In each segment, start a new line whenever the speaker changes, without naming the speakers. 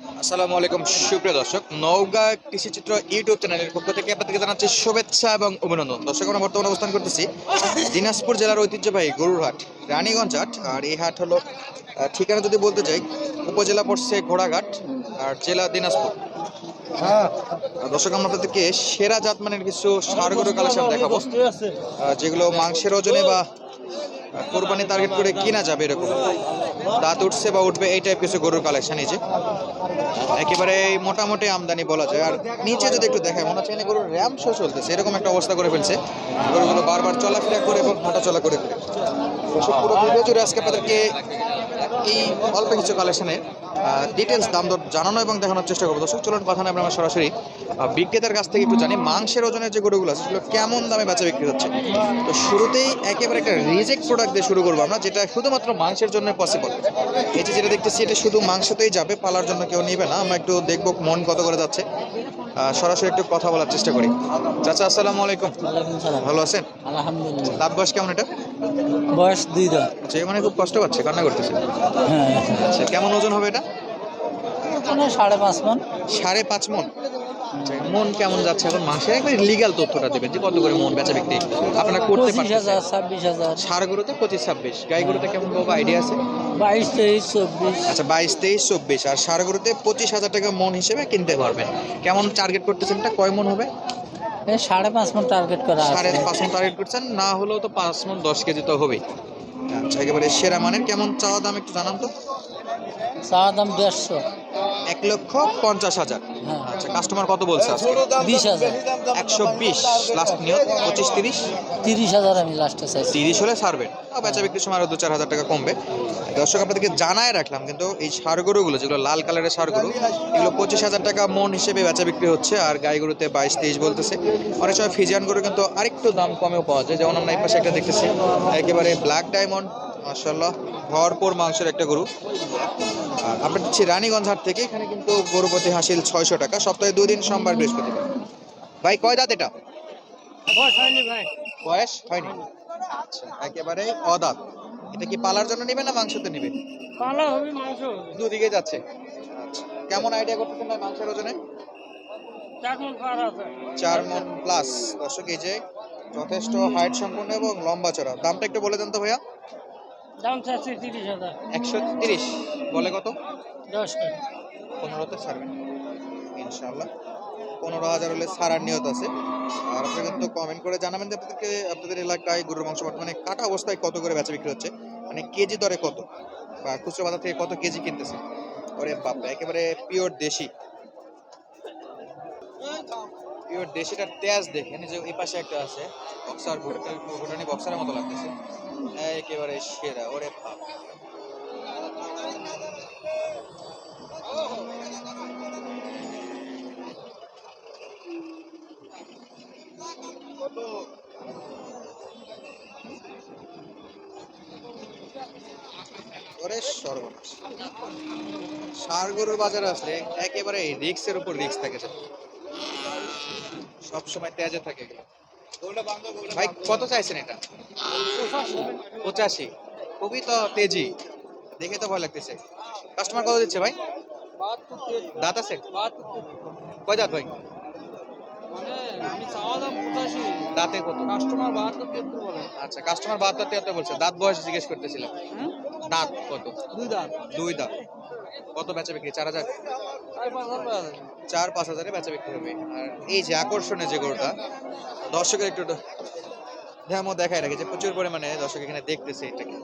আসসালামু আলাইকুম সুপ্রিয় দর্শক। নওগাঁ কৃষিচিত্র ইউটিউব চ্যানেলের পক্ষ থেকে আপনাদেরকে জানাচ্ছি শুভেচ্ছা এবং অভিনন্দন। দর্শক আমরা বর্তমানে অবস্থান করতেছি দিনাজপুর জেলার ঐতিহ্যবাহী গরুর হাট রানীগঞ্জ হাট। আর এই হাট হলো ঠিকানা যদি বলতে চাই উপজেলা পড়ছে ঘোড়াঘাট আর জেলা দিনাজপুর। আর দর্শক আমরা আপনাদেরকে সেরা জাত মানের কিছু সার গরু কালেকশন দেখাবো যেগুলো মাংসের ওজনে বা কোরবানি টার্গেট করে কিনা যাবে এরকম। দাঁত উঠছে বা উঠবে, এই টাইপ কিছু গরুর কালেকশন এই যে। একেবারে মোটামুটি আমদানি বলা যায়। আর নিচে যদি একটু দেখায় মনে হচ্ছে গরুর র্যাম শো চলতেছে। এরকম একটা অবস্থা করে ফেলছে। গরুগুলো বারবার চলাফেরা করে এবং হাঁটা চলা করে ফেলে। পুরো ভিডিও জুড়ে আজকে আপনাদেরকে এই অল্প কিছু কালেকশনের ডিটেলস দাম দর জানানো এবং দেখানোর চেষ্টা করব। দর্শক চলুন কথা না আমরা সরাসরি বিক্রেতার কাছ থেকে একটু জানি মাংসের ওজনের যে গরুগুলো আছে সেগুলো কেমন দামে বেচা বিক্রি হচ্ছে? তো শুরুতেই একেবারে একটা রিজেক্ট প্রোডাক্ট দিয়ে শুরু করব আমরা যেটা শুধুমাত্র মাংসের জন্য পসিবল এই যে যেটা দেখতেছি এটা শুধু মাংসতেই যাবে পালার জন্য কেউ নেবে না। আমরা একটু দেখব মন কত করে যাচ্ছে। সরাসরি একটু কথা বলার চেষ্টা করি। চাচা আসসালামু আলাইকুম। ভালো আছেন?
আলহামদুলিল্লাহ।
দাঁত বয়স কেমন এটা?
বয়স দুই দাঁত।
আচ্ছা মানে খুব কষ্ট পাচ্ছে কান্না করতেছে।
হ্যাঁ।
আচ্ছা কেমন ওজন হবে এটা?
এখানে সাড়ে পাঁচ মন।
সাড়ে পাঁচ মন। আচ্ছা, মন কেমন যাচ্ছে এখন মাসের একবার লিগাল তথ্যটা দেবেন যে কত করে মন বেচা বিক্রি। আপনারা করতে পারছেন
হাজার ছাব্বিশ হাজার।
সার গরুতে পঁচিশ ছাব্বিশ। গাই গরুতে কেমন বাবা আইডিয়া আছে?
বাইশ তেইশ চব্বিশ।
আচ্ছা বাইশ তেইশ চব্বিশ। আর সার গরুতে পঁচিশ হাজার টাকা মন হিসেবে কিনতে পারবেন। কেমন টার্গেট করতেছেন এটা? কয় মন হবে?
সাড়ে পাঁচ মন টার্গেট করা
সাড়ে পাঁচ মন টার্গেট করছেন না হলেও তো পাঁচ মন দশ কেজি তো হবেই। আচ্ছা একেবারে সেরা মানের। কেমন চাওয়া দাম একটু জানান তো।
চা দাম দেড়শো।
এক লক্ষ পঞ্চাশ হাজার। আচ্ছা কাস্টমার কত বলছে
বিশ হাজার।
একশো বিশ। লাস্ট নিয়ত পঁচিশ তিরিশ?
তিরিশ হাজার আমি লাস্টে চাইছি।
তিরিশ হলে আর বেচা বিক্রির সময় আরও দু চার হাজার টাকা কমবে। দর্শক আপনাদেরকে জানায় রাখলাম কিন্তু এই সার গরুগুলো যেগুলো লাল কালারের সার গরু এগুলো পঁচিশ হাজার টাকা মন হিসেবে বেচা বিক্রি হচ্ছে। আর গাই গরুতে বাইশ তেইশ বলতেছে। অনেক সময় ফিজিয়ান গরু কিন্তু আরেকটু দাম কমেও পাওয়া যায়। যেমন আমরা এই পাশে একটা দেখতেছি একেবারে ব্ল্যাক ডায়মন্ড মার্শাল্লাহ ভরপুর মাংসের একটা গরু। আর আমরা দিচ্ছি রানীগঞ্জ হাট থেকে এখানে কিন্তু গরু প্রতি হাসিল ছয়শো টাকা। সপ্তাহে দুই দিন সোমবার বৃহস্পতিবার। ভাই কয় দাঁত এটা? বয়স হয়নি আচ্ছা একেবারে অদাঁত। এটা কি পালার জন্য নেবে না মাংসতে নেবে?
পালা হবে মাংস
দুদিকে যাচ্ছে। আচ্ছা কেমন আইডিয়া করতেছেন ভাই মাংসের ওজনে?
চার মন
চার মন প্লাস দর্শক এই যে যথেষ্ট হাইট সম্পূর্ণ এবং লম্বা চড়া। দামটা একটু বলে দেন তো ভাইয়া।
দাম চাচ্ছি তিরিশ হাজার।
একশো তিরিশ। বলে কত?
দশ
পনেরোতে ছাড়বেন ইনশাল্লাহ পনেরো হাজার হলে ছাড়ার নিয়ত আছে। আর কিন্তু কমেন্ট করে জানাবেন যে আপনাদেরকে আপনাদের এলাকায় গরুর মাংস বর্তমানে কাটা অবস্থায় কত করে বেচা বিক্রি হচ্ছে? মানে কেজি দরে কত? বা খুচরো বাজার থেকে কত কেজি কিনতেছে ওরে একেবারে পিওর দেশি। দেশিটার তেজ দেখেন যে এই পাশে একটা আছে বক্সার ঘুটানি বক্সারের মতো লাগতেছে। একেবারে সেরা, ওরে বাপ। ওরে সর্বনাশ। সার গরুর বাজারে আসলে একেবারে রিক্সের উপর রিক্স থাকে। স্যার সব সময় তেজে থাকে ভাই, কত চাইছেন এটা? পঁচাশি। খুবই তো তেজি। দেখে তো ভয় লাগতেছে। কাস্টমার কত দিচ্ছে ভাই? দাঁত আছে? কয় দাঁত ভাই
মানে আমি চাওয়া দাম পঁচাশি
দাঁতে কত
কাস্টমার বাহাত্তর তিয়াত্তর বলে
আচ্ছা কাস্টমার বাহাত্তর তিয়াত্তর বলছে দাঁত বয়স জিজ্ঞেস করতেছিলাম দাঁত কত
দুই দাঁত
দুই দাঁত কত বেচা বিক্রি চার হাজার
চার পাঁচ হাজার
বেচা বিক্রি হবে আর এই যে আকর্ষণের যে গরুটা দর্শকের একটু ডেমো দেখায় রাখে যে প্রচুর পরিমাণে দর্শক এখানে দেখতেছে এটাকে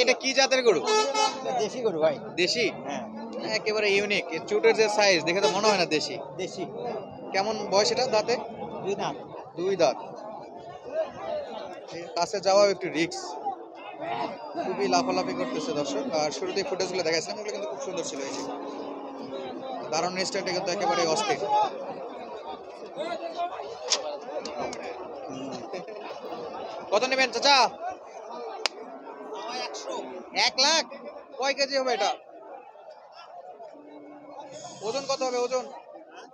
এটা কি জাতের গরু
দেশি গরু ভাই
দেশি
হ্যাঁ
একেবারে ইউনিক এর চুটের যে সাইজ দেখে তো মনে হয় না দেশি।
দেশি।
কেমন বয়স এটা দাঁতে?
দুই দাঁত।
দুই দাঁত। কাছে যাওয়া একটু রিক্স খুবই লাফালাফি করতেছে দর্শক। আর শুরুতেই ফুটেজগুলো দেখাচ্ছিলাম ওগুলো কিন্তু খুব সুন্দর ছিল এই যে। দারুণ স্টাইলটা কিন্তু একেবারে অস্থির। কত নেবেন চাচা? এক লাখ? কয় কেজি হবে এটা? ওজন কত হবে, ওজন?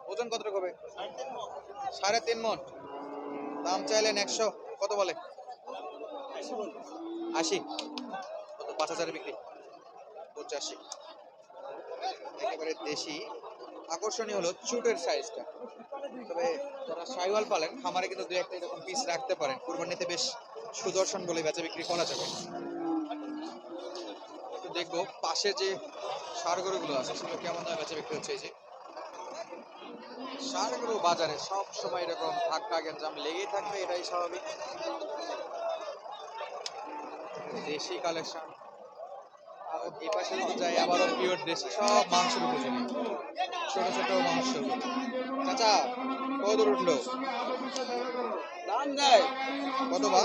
ওজন কতটুকু হবে? সাড়ে তিন মন। দাম চাইলেন একশো। কত বলে? আশি। পাঁচ হাজারে বিক্রি। পঁচাশি। একেবারে দেশি। আকর্ষণীয় হলো চুটের সাইজটা তবে যারা সাইওয়াল পালেন, খামারে কিন্তু দু একটা এরকম পিস রাখতে পারেন। কুরবানিতে বেশ সুদর্শন বলে বেচা বিক্রি করা যাবে। দেখব, পাশে যে সার গরুগুলো আছে, সেগুলো কেমন দামে বেচা বিক্রি হচ্ছে এই যে? সারগুলো বাজারে সব সময় এরকম ধাক্কা, গ্যাঞ্জাম লেগেই থাকবে, এটাই স্বাভাবিক। দেশি কালেকশন এই পাশে যদি যাই আবারও পিওর দেশি, সব মাংসের উপযোগী ছোট ছোট মাংস চাচা, কত উঠল?
দাম দেয়।
কত বা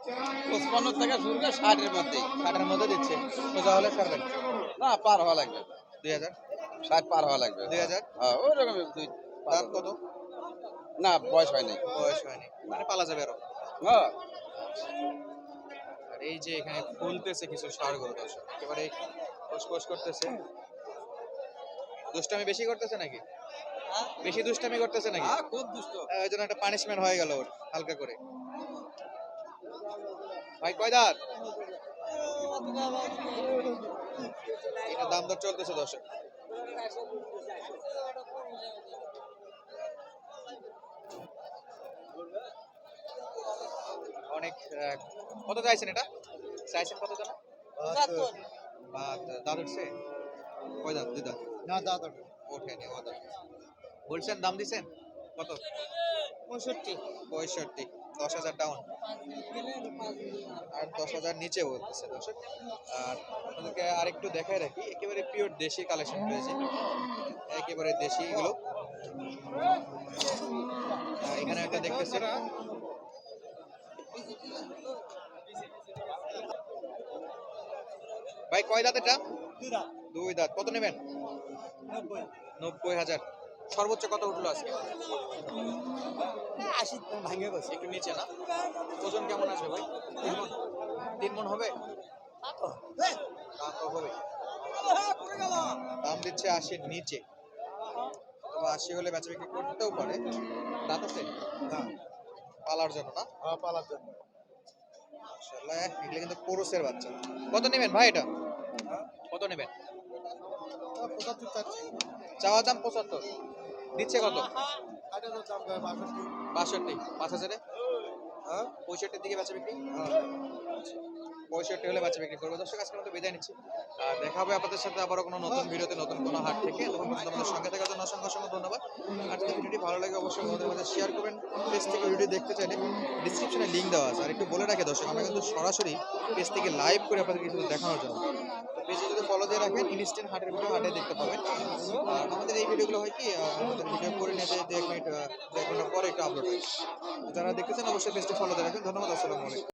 পঁচপান্ন থেকে শুরু করে ষাটের মধ্যে
ষাটের মধ্যে দিচ্ছে। সোজা হলে ছাড়বেন।
না পার হওয়া লাগবে।
দুই হাজার।
ষাট পার হওয়া লাগবে।
দুই হাজার?
হ্যাঁ ওই রকম দুই
কত?
না বয়স হয় নাই
বয়স হয়নি। মানে পালা যাবে আরও।
হ্যাঁ।
আর এই যে এখানে ফুলতেছে কিছু সার গরু দর্শক একেবারে ফসফস করতেছে। দুষ্টামি বেশি করতেছে নাকি? বেশি দুষ্টামি করতেছে নাকি?
হ্যাঁ, খুব দুষ্ট।
ওই জন্য একটা পানিশমেন্ট হয়ে গেল ওর হালকা করে। ভাই কয় দাঁত এটা দাম দর চলতেছে দর্শক। অনেক কত চাইছেন এটা? চাইছেন কত জানা? বা দাঁত উঠছে? কয় দাঁত? দুই দাঁত?
না দাদা
ওঠেনি ও দাঁত। বলছেন দাম দিছেন? কত?
পঁয়ষট্টি।
পঁয়ষট্টি। দশ হাজার ডাউন আর দশ হাজার নিচে বলতেছে দর্শক। আর আপনাদেরকে আরেকটু দেখাই রাখি একেবারে পিওর দেশি কালেকশন রয়েছে। একেবারে দেশি এগুলো। এখানে একটা দেখতেছি। ভাই কয় দাঁত এটা? দুই দাঁত। কত নেবেন? নব্বই হাজার। সর্বোচ্চ কত উঠল আজকে?
আশি ভাঙে গেছে।
একটু নিচে না? ওজন কেমন আসবে ভাই? তিন মণ হবে? দাম হবে দাম দিচ্ছে আশির নিচে। আশি হলে বেচা বিক্রি করতেও পারে। দাঁত আছে? পালার জন্য না?
হ্যাঁ পালার জন্য।
এগুলো কিন্তু পুরুষের বাচ্চা। কত নেবেন ভাই এটা? কত নেবেন?
পঁচাত্তর
চাওয়া দাম পঁচাত্তর। দিচ্ছে কত?
বাষট্টি।
পাঁচ হাজারে?
হ্যাঁ।
পঁয়ষট্টির দিকে বেচা বিক্রি? পঁয়ষট্টি হলে বাচ্চা বিক্রি করব। দর্শক আজকের মতো বিদায় নিচ্ছি। আর দেখা হবে আপনাদের সাথে আবারও কোনো নতুন ভিডিওতে নতুন কোনো হাট থেকে। তখন আমাদের সঙ্গে থাকার জন্য অসংখ্য অসংখ্য ধন্যবাদ। আর যদি ভিডিওটি ভালো লাগে অবশ্যই আমাদের মধ্যে শেয়ার করবেন। পেজ থেকে ভিডিও দেখতে চাইলে ডিসক্রিপশনে লিঙ্ক দেওয়া আছে। আর একটু বলে রাখে দর্শক আমরা কিন্তু সরাসরি পেজ থেকে লাইভ করে আপনাদের কিছু দেখানোর জন্য। পেজে যদি ফলো দিয়ে রাখেন ইনস্ট্যান্ট হার্টের ভিডিও হাটে দেখতে পাবেন। আর আমাদের এই ভিডিওগুলো হয় কি আমাদের ভিডিও করে নিয়ে দু এক মিনিট আহ, দু এক ঘণ্টা পরে একটা আপলোড হয়। যারা দেখতেছেন অবশ্যই পেজটি ফলো দিয়ে রাখেন ধন্যবাদ আসসালামু আলাইকুম।